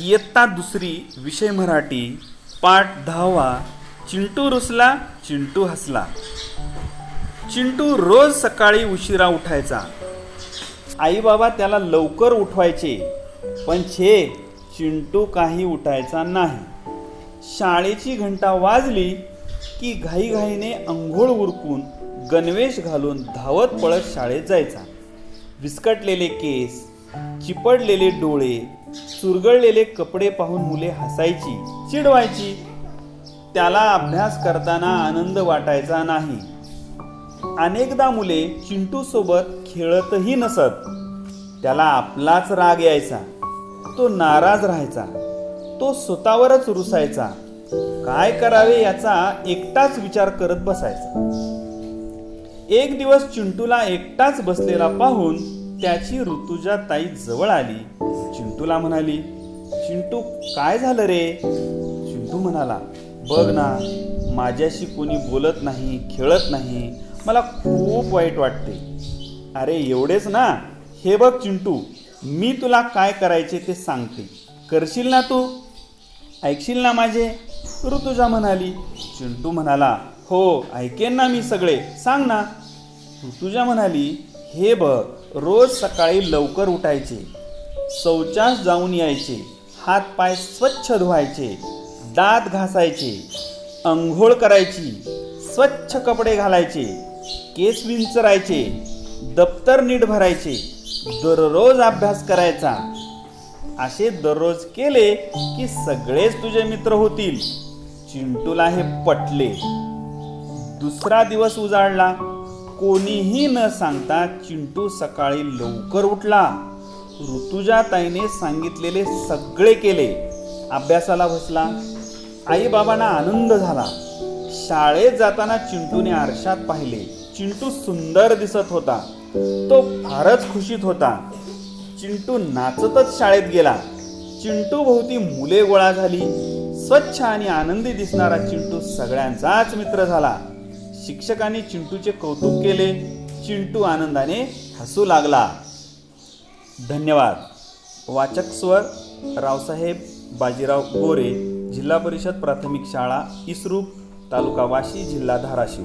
इयत्ता दुसरी विषय मराठी पाठ दहावा चिंटू रुसला चिंटू हसला. चिंटू रोज सकाळी उशिरा उठायचा. आई बाबा त्याला लवकर उठवायचे पण छे चिंटू काही उठायचा नाही. शाळेची घंटा वाजली की घाईघाईने अंघोळ उरकून गणवेश घालून धावत पळत शाळेत जायचा. विस्कटलेले केस चिपडलेले डोळे चुरगळलेले कपडे पाहून मुले हसायची चिडवायची. त्याला अभ्यास करताना आनंद वाटायचा नाही. अनेकदा मुले चिंटू सोबत खेळतही नसत. त्याला आपलाच राग यायचा. तो नाराज राहायचा. तो स्वतःवरच रुसायचा. काय करावे याचा एकटाच विचार करत बसायचा. एक दिवस चिंटूला एकटाच बसलेला पाहून त्याची ऋतुजा ताई जवळ आली. चिंटूला म्हणाली चिंटू काय झालं रे? चिंटू म्हणाला बघ ना माझ्याशी कोणी बोलत नाही खेळत नाही. मला खूप वाईट वाटते. अरे एवढेच ना? हे बघ चिंटू मी तुला काय करायचे ते सांगते. करशील ना तू? ऐकशील ना माझे? ऋतुजा म्हणाली. चिंटू म्हणाला हो ऐकेन ना मी सगळे. सांग ना. ऋतुजा म्हणाली हे बघ रोज सकाळी लवकर उठायचे. शौचास जाऊन यायचे. हात पाय स्वच्छ धुवायचे. दात घासायचे. अंघोळ करायची. स्वच्छ कपडे घालायचे. केस विंचरायचे. दप्तर नीट भरायचे. दररोज अभ्यास करायचा. असे दररोज केले की सगळेच तुझे मित्र होतील. चिंटूला हे पटले. दुसरा दिवस उजाडला. कोणीही न सांगता चिंटू सकाळी लवकर उठला. ऋतुजाताईने सांगितलेले सगळे केले. अभ्यासाला बसला. आईबाबांना आनंद झाला. शाळेत जाताना चिंटूने आरशात पाहिले. चिंटू सुंदर दिसत होता. तो फारच खुशीत होता. चिंटू नाचतच शाळेत गेला. चिंटू भोवती मुले गोळा झाली. स्वच्छ आणि आनंदी दिसणारा चिंटू सगळ्यांचाच मित्र झाला. शिक्षकांनी चिंटूचे कौतुक केले. चिंटू आनंदाने हसू लागला. धन्यवाद. वाचक स्वर रावसाहेब बाजीराव गोरे जिल्हा परिषद प्राथमिक शाळा इसरूप तालुका वाशी जिल्हा धाराशिव.